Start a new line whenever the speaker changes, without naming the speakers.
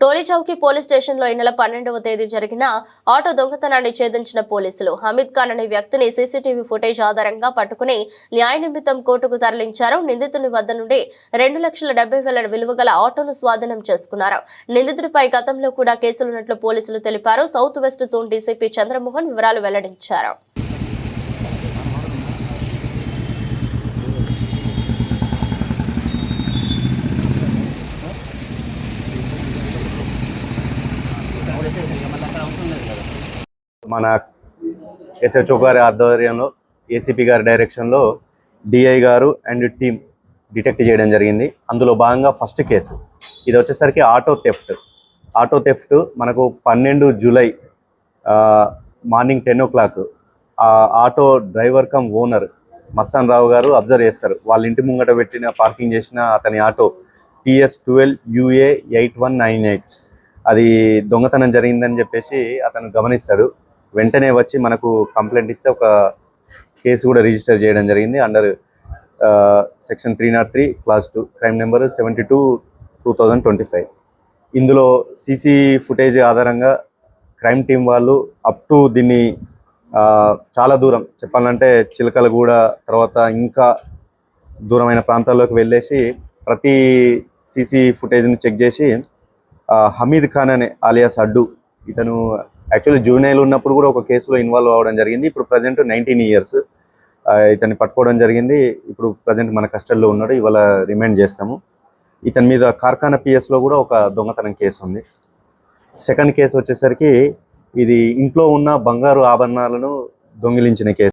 Tolichowki police స్టేషన్లో ఈ నెల పన్నెండవ తేదీ జరిగిన ఆటో దొంగతనాన్ని ఛేదించిన పోలీసులు హమీద్ ఖాన్ అనే వ్యక్తిని సీసీటీవీ ఫుటేజ్ ఆధారంగా పట్టుకుని న్యాయ నిమిత్తం కోర్టుకు తరలించారు. నిందితుని వద్ద నుండి రెండు లక్షల డెబ్బై వేల విలువ గల ఆటోను స్వాధీనం చేసుకున్నారు. నిందితుడిపై గతంలో కూడా కేసులున్నట్లు పోలీసులు తెలిపారు. South west zone DCP Chandramohan వివరాలు వెల్లడించారు.
మన ఎస్హెచ్ఓ గారి ఆధ్వర్యంలో ఏసీపీ గారి డైరెక్షన్లో డిఐ గారు అండ్ టీమ్ డిటెక్ట్ చేయడం జరిగింది. అందులో భాగంగా ఫస్ట్ కేసు ఇది వచ్చేసరికి ఆటో థెఫ్ట్ ఆటో థెఫ్ట్ మనకు పన్నెండు July morning ten o'clock auto driver cum owner Mastan Rao గారు అబ్జర్వ్ చేస్తారు. వాళ్ళ ఇంటి ముంగట పెట్టిన పార్కింగ్ చేసిన అతని auto TS twelve UA eight one nine eight అది దొంగతనం జరిగిందని చెప్పేసి అతను గమనిస్తాడు. వెంటనే వచ్చి మనకు కంప్లైంట్ ఇస్తే ఒక కేసు కూడా రిజిస్టర్ చేయడం జరిగింది. Under section three not three class two crime number seventy two two thousand twenty five. ఇందులో సీసీ ఫుటేజ్ ఆధారంగా క్రైమ్ టీం వాళ్ళు అప్ టు దీన్ని చాలా దూరం చెప్పాలంటే చిలకలగూడ తర్వాత ఇంకా దూరమైన ప్రాంతాల్లోకి వెళ్ళేసి ప్రతి సీసీ ఫుటేజ్ని చెక్ చేసి హమీద్ ఖాన్ అనే ఆలియాస్ అడ్డు. ఇతను యాక్చువల్లీ జూనైల్ ఉన్నప్పుడు కూడా ఒక కేసులో ఇన్వాల్వ్ అవ్వడం జరిగింది. ఇప్పుడు ప్రజెంట్ నైన్టీన్ ఇయర్స్ ఇతన్ని పట్టుకోవడం జరిగింది. ఇప్పుడు ప్రజెంట్ మన కస్టడీలో ఉన్నాడు. ఇవాళ రిమైండ్ చేస్తాము. ఇతని మీద కార్ఖానా పిఎస్లో కూడా ఒక దొంగతనం కేసు ఉంది. సెకండ్ కేసు వచ్చేసరికి ఇది ఇంట్లో ఉన్న బంగారు ఆభరణాలను దొంగిలించిన కేసు